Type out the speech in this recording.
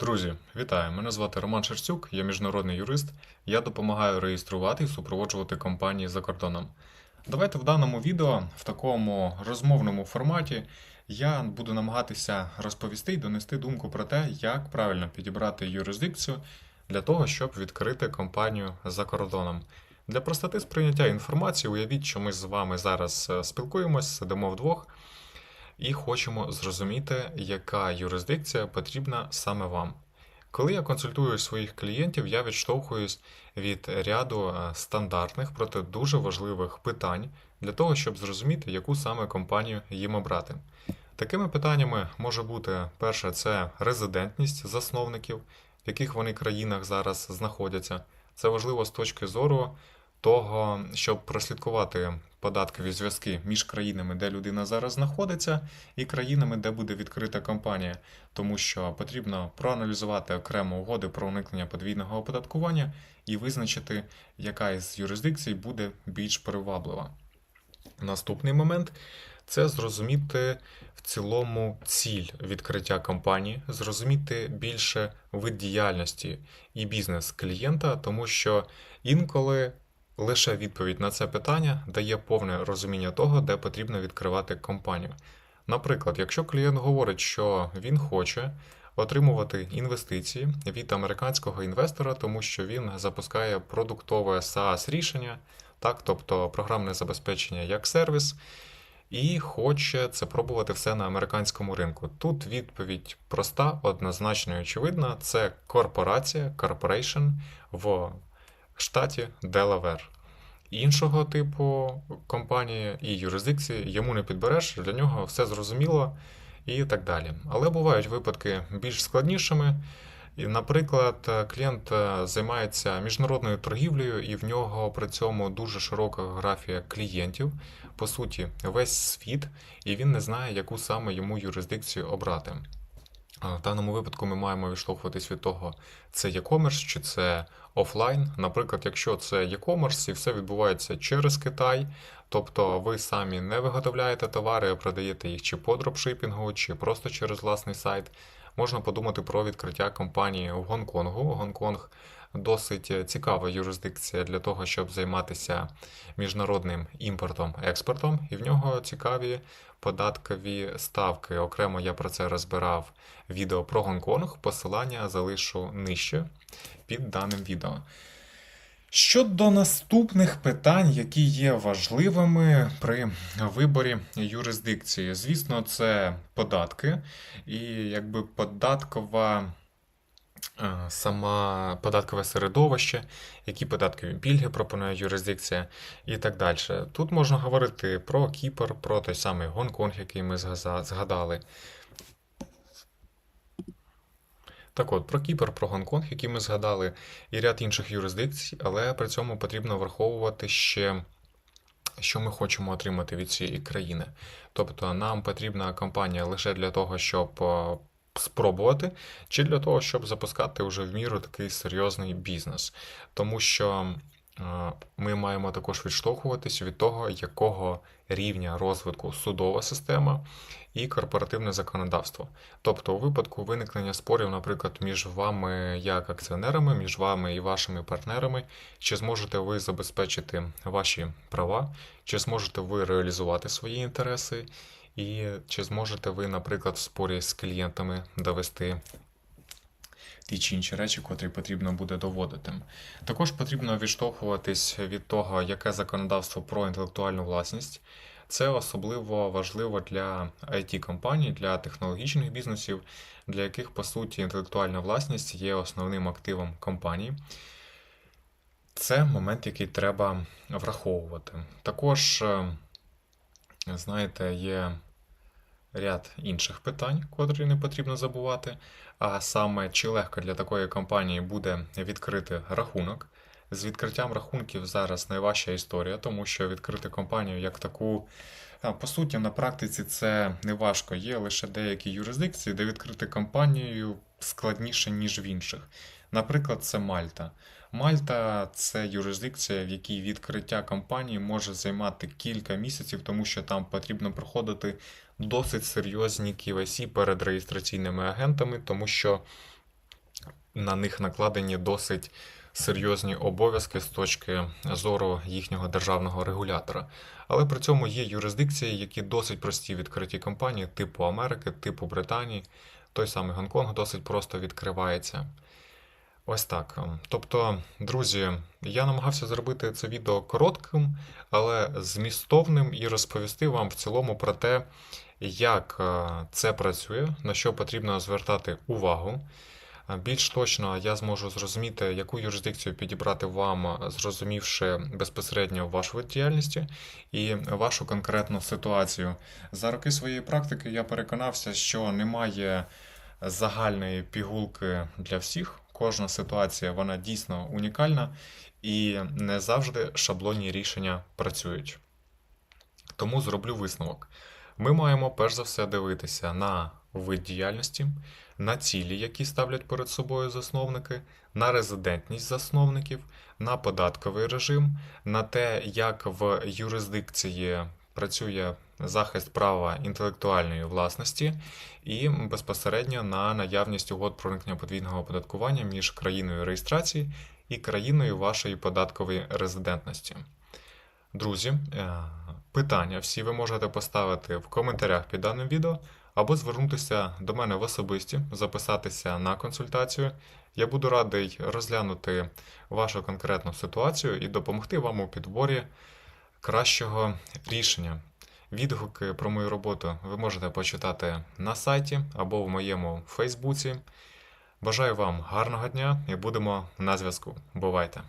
Друзі, вітаю! Мене звати Роман Шерстюк, я міжнародний юрист. Я допомагаю реєструвати і супроводжувати компанії за кордоном. Давайте в даному відео, в такому розмовному форматі, я буду намагатися розповісти і донести думку про те, як правильно підібрати юрисдикцію для того, щоб відкрити компанію за кордоном. Для простоти сприйняття інформації, уявіть, що ми з вами зараз е, спілкуємось, сидимо вдвох і хочемо зрозуміти, яка юрисдикція потрібна саме вам. Коли я консультую своїх клієнтів, я відштовхуюсь від ряду е, стандартних, проте дуже важливих питань для того, щоб зрозуміти, яку саме компанію їм обрати. Такими питаннями може бути перше, це резидентність засновників, в яких вони країнах зараз знаходяться. Це важливо з точки зору того, щоб прослідкувати податкові зв'язки між країнами, де людина зараз знаходиться, і країнами, де буде відкрита компанія, тому що потрібно проаналізувати окремо угоди про уникнення подвійного оподаткування і визначити, яка із юрисдикцій буде більш приваблива. Наступний момент це зрозуміти в цілому ціль відкриття компанії, зрозуміти більше вид діяльності і бізнес клієнта, тому що інколи лише відповідь на це питання дає повне розуміння того, де потрібно відкривати компанію. Наприклад, якщо клієнт говорить, що він хоче отримувати інвестиції від американського інвестора, тому що він запускає продуктове SaaS рішення, так, тобто програмне забезпечення як сервіс, і хоче це пробувати все на американському ринку. Тут відповідь проста, однозначно і очевидна: це корпорація, corporation в штаті Делавер. Іншого типу компанії і юрисдикції йому не підбереш, для нього все зрозуміло і так далі. Але бувають випадки більш складнішими. Наприклад, клієнт е, займається міжнародною торгівлею, і в нього при цьому дуже широка географія клієнтів, по суті, весь світ, і він не знає, яку саме йому юрисдикцію обрати. В даному випадку ми маємо відштовхуватись від того, це e-commerce чи це офлайн. Наприклад, якщо це e-commerce і все відбувається через Китай, тобто ви самі не виготовляєте товари, а продаєте їх чи по дропшипінгу, чи просто через власний сайт, можна подумати про відкриття компанії в Гонконгу. Гонконг досить цікава юрисдикція для того, щоб займатися міжнародним імпортом, експортом, і в нього цікаві податкові ставки. Окремо я про це розбирав відео про Гонконг. Посилання залишу нижче під даним відео. Щодо наступних питань, які є важливими при виборі юрисдикції, звісно, це податки і якби податкова. Е, Сама податкове середовище, які податкові пільги пропонує юрисдикція і так далі. Тут можна говорити про Кіпр, про той самий Гонконг, який ми згадали. Так от, про Кіпр, про Гонконг, які ми згадали, і ряд інших юрисдикцій, але при цьому потрібно враховувати ще, що ми хочемо отримати від цієї країни. Тобто нам потрібна компанія лише для того, щоб е, спробувати, чи для того, щоб запускати вже в міру такий серйозний бізнес. Тому що е, ми маємо також відштовхуватись від того, якого рівня розвитку судова система і корпоративне законодавство. Тобто, у випадку виникнення спорів, наприклад, між вами як акціонерами, між вами і вашими партнерами, чи зможете ви забезпечити ваші права, чи зможете ви реалізувати свої інтереси, і чи зможете ви, наприклад, в спорі з клієнтами довести ті чи інші речі, котрі потрібно буде доводити. Також потрібно відштовхуватись від того, яке законодавство про інтелектуальну власність. Це особливо важливо для it компаній для технологічних бізнесів, для яких, по суті, інтелектуальна власність є основним активом компанії. Це момент, який треба враховувати. Також, е, знаєте, є ряд інших питань, котрі не потрібно забувати. А саме, чи легко для такої компанії буде відкрити рахунок. З відкриттям рахунків зараз найважча історія, тому що відкрити компанію як таку, по суті, на практиці це не важко. Є лише деякі юрисдикції, де відкрити компанію складніше, ніж в інших. Наприклад, це Мальта. Мальта це юрисдикція, в якій відкриття компанії може займати кілька місяців, тому що там потрібно проходити досить серйозні KYC перед реєстраційними агентами, тому що на них накладені досить серйозні обов'язки з точки зору їхнього державного регулятора. Але при цьому є юрисдикції, які досить прості відкриті компанії, типу Америки, типу Британії. Той самий Гонконг досить просто відкривається. Ось так. Тобто, друзі, я намагався зробити це відео коротким, але змістовним і розповісти вам в цілому про те, як е, це працює, на що потрібно звертати увагу. Е, Більш точно я зможу зрозуміти, яку юрисдикцію підібрати вам, е, зрозумівши безпосередньо вашу вид діяльності і вашу конкретну ситуацію. За роки своєї практики я переконався, що немає загальної пігулки для всіх. Кожна ситуація вона дійсно унікальна і не завжди шаблонні рішення працюють. Тому зроблю висновок. Ми маємо перш за все дивитися на вид діяльності, на цілі, які ставлять перед собою засновники, на резидентність засновників, на податковий режим, на те, як в юрисдикції працює захист права інтелектуальної власності, і безпосередньо на наявність угод про уникнення подвійного оподаткування між країною реєстрації і країною вашої податкової резидентності. Друзі, е, питання всі ви можете поставити в коментарях під даним відео або звернутися до мене в особисті, записатися на консультацію. Я буду радий розглянути вашу конкретну ситуацію і допомогти вам у підборі кращого рішення. Відгуки про мою роботу ви можете почитати на сайті або в моєму Фейсбуці. Бажаю вам гарного дня і будемо на зв'язку. Бувайте!